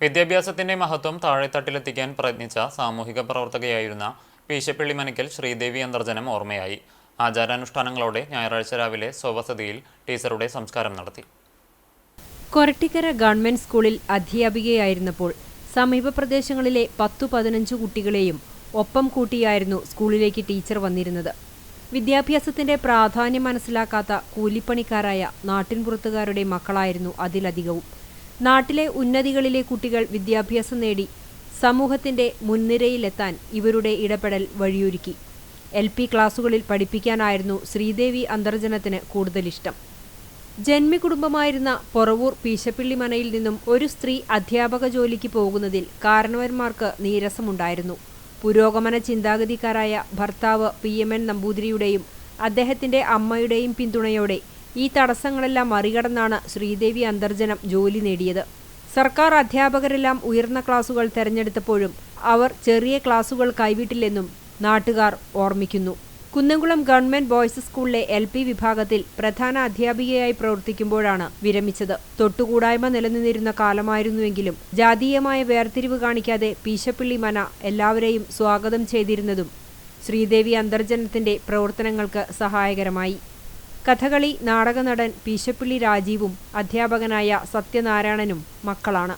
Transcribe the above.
വിദ്യാഭ്യാസത്തിന്റെ മഹത്വം താഴെത്തട്ടിലെത്തിക്കാൻ പ്രയത്നിച്ച സാമൂഹിക പ്രവർത്തകയായിരുന്ന പീശപ്പള്ളി മനക്കൽ ശ്രീദേവി അന്തർജനം ഓർമ്മയായി. ആചാരാനുഷ്ഠാനങ്ങളോടെ ഞായറാഴ്ച രാവിലെ സ്വവസതിയിൽ ടീച്ചറുടെ സംസ്കാരം നടത്തി. കൊരട്ടിക്കര ഗവൺമെന്റ് സ്കൂളിൽ അധ്യാപികയായിരുന്നപ്പോൾ സമീപ പ്രദേശങ്ങളിലെ പത്തു പതിനഞ്ചു കുട്ടികളെയും ഒപ്പം കൂട്ടിയായിരുന്നു സ്കൂളിലേക്ക് ടീച്ചർ വന്നിരുന്നത്. വിദ്യാഭ്യാസത്തിന്റെ പ്രാധാന്യം മനസ്സിലാക്കാത്ത കൂലിപ്പണിക്കാരായ നാട്ടിൻപുറത്തുകാരുടെ മക്കളായിരുന്നു അതിലധികവും. നാട്ടിലെ ഉന്നതികളിലെ കുട്ടികൾ വിദ്യാഭ്യാസം നേടി സമൂഹത്തിന്റെ മുൻനിരയിലെത്താൻ ഇവരുടെ ഇടപെടൽ വഴിയൊരുക്കി. എൽ പി ക്ലാസുകളിൽ പഠിപ്പിക്കാനായിരുന്നു ശ്രീദേവി അന്തർജനത്തിന് കൂടുതലിഷ്ടം ജന്മികുടുംബമായിരുന്ന പൊറവൂർ പീശപ്പിള്ളി മനയിൽ നിന്നും ഒരു സ്ത്രീ അധ്യാപക ജോലിക്ക് പോകുന്നതിൽ കാരണവന്മാർക്ക് നീരസമുണ്ടായിരുന്നു. പുരോഗമന ചിന്താഗതിക്കാരായ ഭർത്താവ് പി എം എൻ നമ്പൂതിരിയുടെയും അദ്ദേഹത്തിന്റെ അമ്മയുടെയും പിന്തുണയോടെ ഈ തടസ്സങ്ങളെല്ലാം മറികടന്നാണ് ശ്രീദേവി അന്തർജനം ജോലി നേടിയത്. സർക്കാർ അധ്യാപകരെല്ലാം ഉയർന്ന ക്ലാസുകൾ തെരഞ്ഞെടുത്തപ്പോഴും അവർ ചെറിയ ക്ലാസുകൾ കൈവിട്ടില്ലെന്നും നാട്ടുകാർ ഓർമ്മിക്കുന്നു. കുന്നംകുളം ഗവൺമെന്റ് ബോയ്സ് സ്കൂളിലെ എൽ പി വിഭാഗത്തിൽ പ്രധാന അധ്യാപികയായി പ്രവർത്തിക്കുമ്പോഴാണ് വിരമിച്ചത്. തൊട്ടുകൂടായ്മ നിലനിന്നിരുന്ന കാലമായിരുന്നുവെങ്കിലും ജാതീയമായ വേർതിരിവ് കാണിക്കാതെ പീശപ്പിള്ളി മന എല്ലാവരെയും സ്വാഗതം ചെയ്തിരുന്നതും ശ്രീദേവി അന്തർജനത്തിന്റെ പ്രവർത്തനങ്ങൾക്ക് സഹായകരമായി. കഥകളി നാടകനടൻ പീശപ്പിള്ളി രാജീവും അധ്യാപകനായ സത്യനാരായണനും മക്കളാണ്